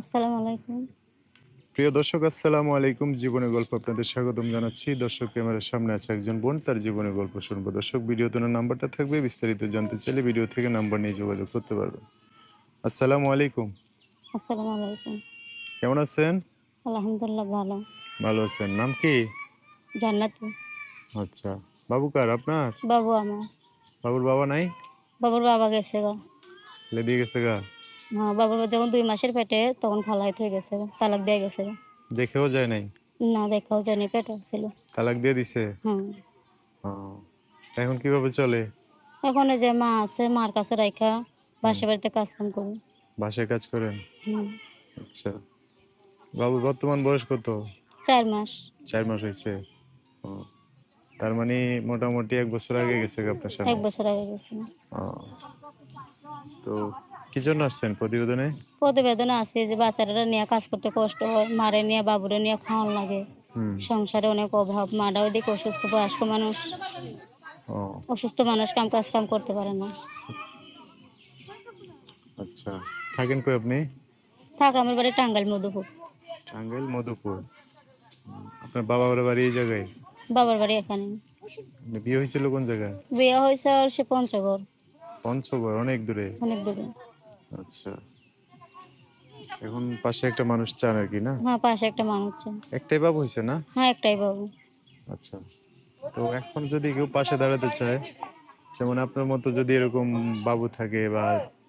আসসালামু আলাইকুম। প্রিয় দর্শক আসসালামু আলাইকুম। জীবনের গল্প আপনাদের স্বাগতম জানাচ্ছি। দর্শক ক্যামেরার সামনে আছে একজন বোন তার জীবনের গল্প শুনব। দর্শক ভিডিওতে নাম্বারটা থাকবে বিস্তারিত জানতে চাইলে ভিডিও থেকে নাম্বার নিয়ে যোগাযোগ করতে পারবেন। আসসালামু আলাইকুম। আসসালামু আলাইকুম। কেমন আছেন? আলহামদুলিল্লাহ ভালো। ভালো আছেন। নাম কি? জান্নাতি। আচ্ছা। বাবু কার আপনার? বাবু আমার। বাবুর বাবা নাই? বাবুর বাবা গেছে গা। দিয়ে গেছে গা? বাবুর যখন দুই মাসের পেটে তখন ফালাইত হয়ে গেছে তালাক দিয়ে গেছে। দেখেও যায় নাই? না দেখাও জানি পেটে ছিল। তালাক দিয়ে দিছে? হ্যাঁ। এখন কীভাবে চলে? এখন এই যে মা আছে মার কাছে রাখা বাসা বাড়িতে কাজ কাম করি। বাসায় কাজ করেন? আচ্ছা। বাবু বর্তমান বয়স কত? চার মাস। চার মাস হয়েছে। তার মানে মোটামুটি এক বছর আগে গেছে আপনার এক বছর আগে গেছে। তো কি জন্য আসছেন প্রতিবেদনে? প্রতিবেদনে আছে যে বাচ্চারা নিয়ে কাজ করতে কষ্ট হয় মারে নিয়ে বাবুরে নিয়ে খাওয়ান লাগে। সংসারে অনেক অভাব মারা ওইদিকে অসুস্থ বয়স্ক মানুষ। অসুস্থ মানুষ কাম কাজ কাম করতে পারে না। আচ্ছা থাকেন কই আপনি? থাক আমার বাড়ি টাঙ্গাইল মধুপুর। টাঙ্গাইল মধুপুর। আপনার বাবার বাড়ি এই জায়গায়? বাবার বাড়ি এখানে। মানে বিয়ে হয়েছিল কোন জায়গায়? বিয়ে হয়েছে সে পঞ্চগড়। পঞ্চগড় অনেক দূরে। অনেক দূরে। আচ্ছা। এখন পাশে একটা মানুষ চান আর কি না? হ্যাঁ পাশে একটা মানুষ চাই। একটাই বাবু হয়েছে না? হ্যাঁ একটাই বাবু। আচ্ছা। তো এখন যদি কেউ পাশে দাঁড়াতে চায় যেমন আপনার মতো যদি এরকম বাবু থাকে বা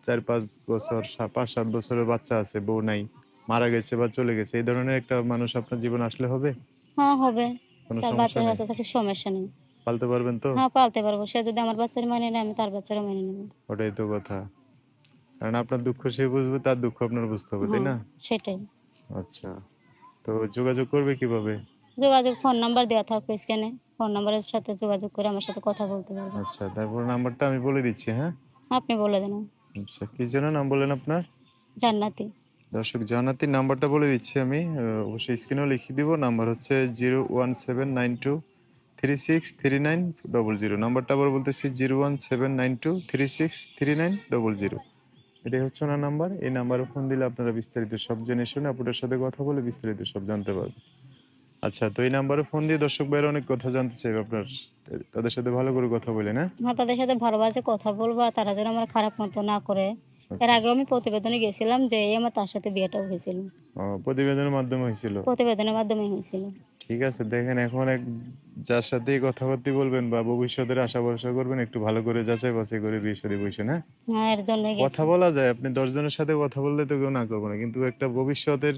চার পাঁচ বছর পাঁচ সাত বছরের বাচ্চা আছে বউ নাই মারা গেছে বা চলে গেছে এই ধরনের একটা মানুষ আপনার জীবন আসলে হবে? হ্যাঁ হবে। কোনো সমস্যা নেই? থাকে সমস্যা নেই। পালতে পারবেন তো? হ্যাঁ পালতে পারব। সে যদি আমার বাচ্চার মানে নেয় আমি তার বাচ্চারও মেনে নেব। ওটাই তো কথা। কারণ আপনার দুঃখ সে বুঝবে তার দুঃখ আপনার বুঝতে হবে তাই না? হ্যাঁ, সেটাই। আচ্ছা তো যোগাযোগ করবে কীভাবে? যোগাযোগ ফোন নাম্বার দেওয়া থাকবে স্ক্যানে ফোন নাম্বারের সাথে যোগাযোগ করে আমার সাথে কথা বলতে পারবে। আচ্ছা তারপর নাম্বারটা আমি বলে দিচ্ছি হ্যাঁ? আপনি বলে দেন। আচ্ছা কি যেন নাম বলেন আপনার? জান্নাতি। দর্শক জানাতির নাম্বারটা বলে দিচ্ছি আমি অবশ্যই স্ক্রিনেও লিখে দিব নাম্বার হচ্ছে zero one seven nine two three six three nine double zero. নাম্বারটা আবার বলতেছি zero one seven nine two three six three nine double zero. এটাই হচ্ছে ওনার নাম্বার। এই নাম্বারে ফোন দিলে আপনারা বিস্তারিত সব জেনে শুনে আপনাদের সাথে কথা বলে বিস্তারিত সব জানতে পারবেন। আচ্ছা তো এই নাম্বারে ফোন দিয়ে দর্শক ভাইয়ের অনেক কথা জানতে চাইবে আপনার তাদের সাথে ভালো করে কথা বলে না? হ্যাঁ তাদের সাথে ভালোবাসে কথা বলব আর তারা যেন আমার খারাপ মতো না করে। এর আগে আমি প্রতিবেদনে গেছিলাম যে আমার তার সাথে বিয়েটাও হয়েছিল। প্রতিবেদনের মাধ্যমে হয়েছিল? প্রতিবেদনের মাধ্যমে হয়েছিল। ঠিক আছে দেখেন এখন এক যার সাথে কথাবার্তা বলবেন বা ভবিষ্যতের আশা ভরসা করবেন একটু ভালো করে যাচাই বাছাই করে বিয়ে শাদী বসেন হ্যাঁ হ্যাঁ কথা বলা যায় আপনি দশজনের সাথে কথা বললে তো কেউ না করব না কিন্তু একটা ভবিষ্যতের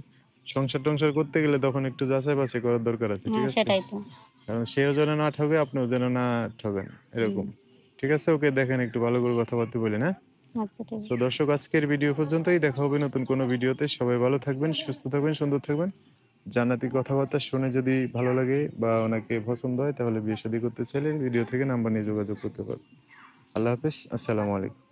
সংসার টংসার করতে গেলে তখন একটু যাচাই বাছাই করার দরকার আছে ঠিক হ্যাঁ আছে? কারণ সেও যেন না ঠকে আপনিও যেন না ঠকেন এরকম। ঠিক আছে ওকে দেখেন একটু ভালো করে কথাবার্তা বলেন হ্যাঁ আচ্ছা তো দর্শক আজকের ভিডিও পর্যন্তই দেখা হবে নতুন কোনো ভিডিওতে। সবাই ভালো থাকবেন সুস্থ থাকবেন সুন্দর থাকবেন। জান্নাতি কথাবার্তা শুনে যদি ভালো লাগে বা ওনাকে পছন্দ হয়, তাহলে বিয়ে শাদী করতে চাইলে ভিডিও থেকে নাম্বার নিয়ে যোগাযোগ করতে পারবেন। আল্লাহ হাফিজ, আসসালামু আলাইকুম।